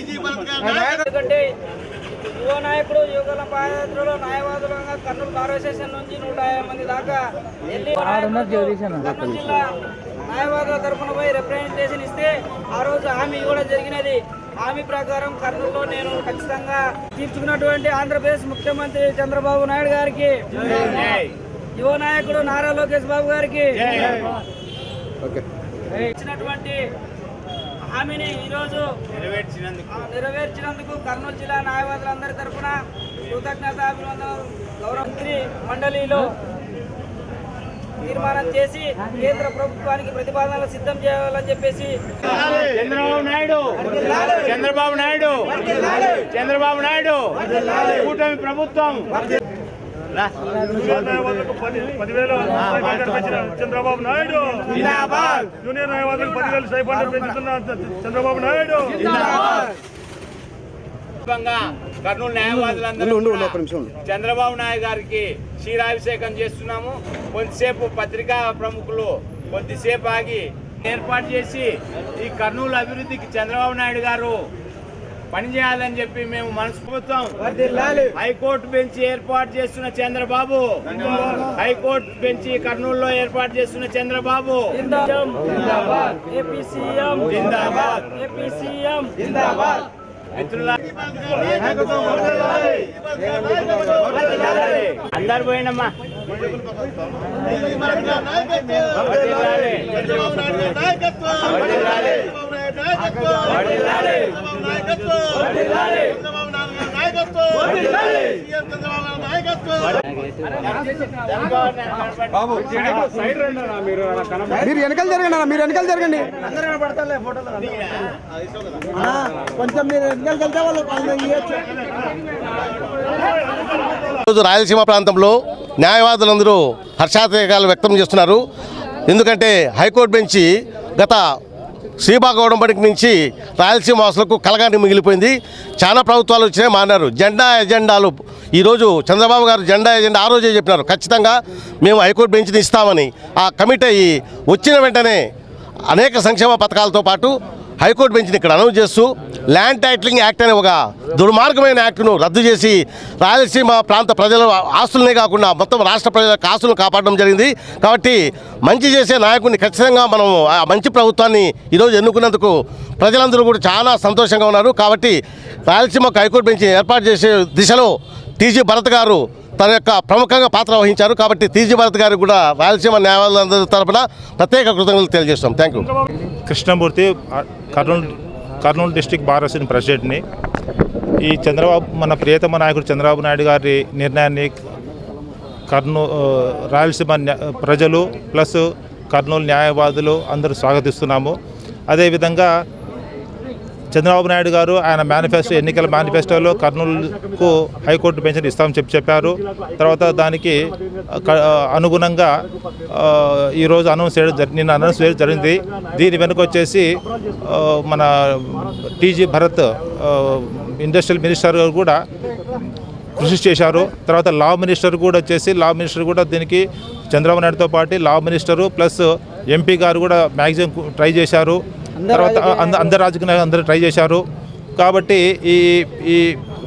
ఎందుకంటే యువ నాయకుడు యువకుల పాదయాత్రలో న్యాయవాదులుగా కర్నూలు కార్పొరేషన్ నుంచి నూట మంది దాకా వెళ్ళి కర్నూలు జిల్లా న్యాయవాదుల తరఫున పోయి రిప్రజెంటేషన్ ఇస్తే ఆ రోజు హామీ కూడా జరిగినది. హామీ ప్రకారం కర్నూలులో నేను ఖచ్చితంగా తీర్చుకున్నటువంటి ఆంధ్రప్రదేశ్ ముఖ్యమంత్రి చంద్రబాబు నాయుడు గారికి యువ నాయకుడు నారా లోకేష్ బాబు గారికి ఇచ్చినటువంటి హామీని ఈరోజు నెరవేర్చినందుకు. కర్నూలు జిల్లా న్యాయవాదులందరి తరఫున కృతజ్ఞత అభినందనలు గౌరవ మంత్రి మండలిలో తీర్మానం చేసి కేంద్ర ప్రభుత్వానికి ప్రతిపాదనలు సిద్ధం చేయాలని చెప్పేసి చంద్రబాబు నాయుడు. చంద్రబాబు నాయుడు. చంద్రబాబు నాయుడు. కూటమి ప్రభుత్వం. చంద్రబాబు నాయుడు. జిందాబాద్. జూనియర్ న్యాయవాదులకు పదివేల పెంచుతున్న చంద్రబాబు నాయుడు. కర్నూలు న్యాయవాదులందరూ చంద్రబాబు నాయుడు గారికి క్షీరాభిషేకం చేస్తున్నాము. కొద్దిసేపు పత్రికా ప్రముఖులు కొద్దిసేపు ఆగి ఏర్పాటు చేసి ఈ కర్నూలు అభివృద్ధికి చంద్రబాబు నాయుడు గారు పనిచేయాలని చెప్పి మేము మనస్ఫూర్తం. హైకోర్టు బెంచ్ ఏర్పాటు చేస్తున్న చంద్రబాబు. హైకోర్టు బెంచ్ కర్నూలులో ఏర్పాటు చేస్తున్న చంద్రబాబు. అందరు పోయినమ్మా. వర్ధిల్లాలి. వర్ధిల్లాలి. మీరు వెనకాల జరగండి అన్న మీరు వెనకాల జరగండి అన్నా, కొంచెం మీరు వెనకాలకి వెళ్తే వాళ్ళు. ఈరోజు రాయలసీమ ప్రాంతంలో న్యాయవాదులందరూ హర్షాతిరేకాలు వ్యక్తం చేస్తున్నారు ఎందుకంటే హైకోర్టు బెంచి గత శ్రీబాగౌడం నుంచి రాయలసీమ వాసులకు కలగాని మిగిలిపోయింది. చాలా ప్రభుత్వాలు వచ్చినాయి మాన్నారు జెండా ఎజెండాలు ఈరోజు చంద్రబాబు గారు జెండా ఎజెండా ఆ రోజే చెప్పినారు. ఖచ్చితంగా మేము హైకోర్టు బెంచ్ని ఇస్తామని ఆ కమిటీ అయ్యి వచ్చిన వెంటనే అనేక సంక్షేమ పథకాలతో పాటు హైకోర్టు బెంచ్ని ఇక్కడ అనౌన్స్ చేస్తూ ల్యాండ్ టైటిలింగ్ యాక్ట్ అనే ఒక దుర్మార్గమైన యాక్ట్ను రద్దు చేసి రాయలసీమ ప్రాంత ప్రజల ఆస్తులనే కాకుండా మొత్తం రాష్ట్ర ప్రజల ఆస్తులను కాపాడడం జరిగింది. కాబట్టి మంచి చేసే నాయకుడిని ఖచ్చితంగా మనం ఆ మంచి ప్రభుత్వాన్ని ఈరోజు ఎన్నుకున్నందుకు ప్రజలందరూ కూడా చాలా సంతోషంగా ఉన్నారు. కాబట్టి రాయలసీమకు హైకోర్టు బెంచ్ ఏర్పాటు చేసే దిశలో టీజీ భరత్ గారు తన యొక్క ప్రముఖంగా పాత్ర వహించారు కాబట్టి టీజీ భరత్ గారికి కూడా రాయలసీమ న్యాయవాదులందరి తరపున ప్రత్యేక కృతజ్ఞతలు తెలియజేస్తాం thank you Krishnamurthy Kurnool Kurnool district bar ప్రెసిడెంట్ని. ఈ చంద్రబాబు మన ప్రియతమ నాయకుడు చంద్రబాబు నాయుడు గారి నిర్ణయాన్ని కర్నూ రాయలసీమ ప్రజలు ప్లస్ కర్నూలు న్యాయవాదులు అందరూ స్వాగతిస్తున్నాము. అదేవిధంగా చంద్రబాబు నాయుడు గారు ఆయన మేనిఫెస్టో ఎన్నికల మేనిఫెస్టోలో కర్నూలుకు హైకోర్టు బెంచ్ని ఇస్తామని చెప్పి చెప్పారు. తర్వాత దానికి అనుగుణంగా ఈరోజు అనౌన్స్ చేయడం నిన్న అనౌన్స్ చేయడం జరిగింది. దీని వెనుక వచ్చేసి మన టీజీ భరత్ ఇండస్ట్రియల్ మినిస్టర్ గారు కూడా కృషి చేశారు. తర్వాత లా మినిస్టర్ కూడా వచ్చేసి లా మినిస్టర్ కూడా దీనికి చంద్రబాబు నాయుడుతో పాటు లా మినిస్టరు ప్లస్ ఎంపీ గారు కూడా మ్యాక్సిమం ట్రై చేశారు. తర్వాత అంద- అందరు రాజకీయ నాయకులు అందరూ ట్రై చేశారు. కాబట్టి ఈ ఈ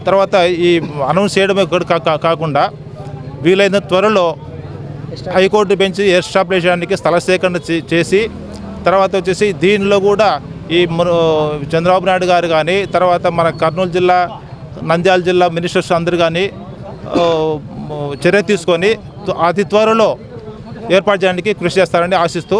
తర్వాత ఈ అనౌన్స్ చేయడమే కూడా కా- కా- కాకుండా వీలైన త్వరలో హైకోర్టు బెంచ్ ఎస్టాబ్లిష్ చేయడానికి స్థల సేకరణ చేసి తర్వాత వచ్చేసి దీనిలో కూడా ఈ చంద్రబాబు నాయుడు గారు కానీ తర్వాత మన కర్నూలు జిల్లా నంద్యాల జిల్లా మినిస్టర్స్ అందరు కానీ చర్య తీసుకొని అతి త్వరలో ఏర్పాటు చేయడానికి కృషి చేస్తారని ఆశిస్తూ